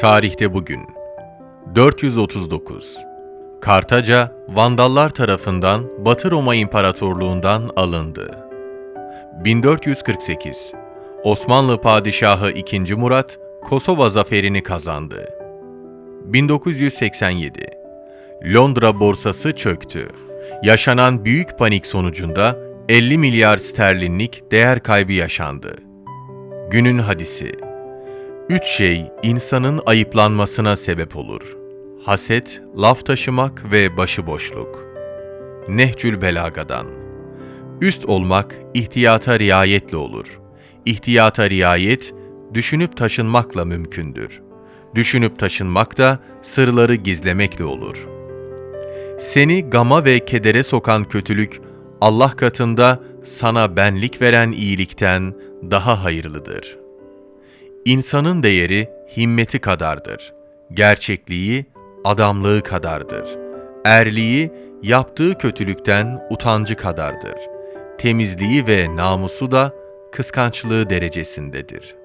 Tarihte bugün 439 Kartaca, Vandallar tarafından Batı Roma İmparatorluğundan alındı. 1448 Osmanlı Padişahı II. Murat, Kosova zaferini kazandı. 1987 Londra borsası çöktü. Yaşanan büyük panik sonucunda 50 milyar sterlinlik değer kaybı yaşandı. Günün hadisi Üç şey insanın ayıplanmasına sebep olur. Haset, laf taşımak ve başıboşluk. Nehcül Belaga'dan Üst olmak ihtiyata riayetle olur. İhtiyata riayet, düşünüp taşınmakla mümkündür. Düşünüp taşınmak da sırları gizlemekle olur. Seni gama ve kedere sokan kötülük, Allah katında sana benlik veren iyilikten daha hayırlıdır.'' İnsanın değeri himmeti kadardır. Gerçekliği adamlığı kadardır. Erliği yaptığı kötülükten utancı kadardır. Temizliği ve namusu da kıskançlığı derecesindedir.''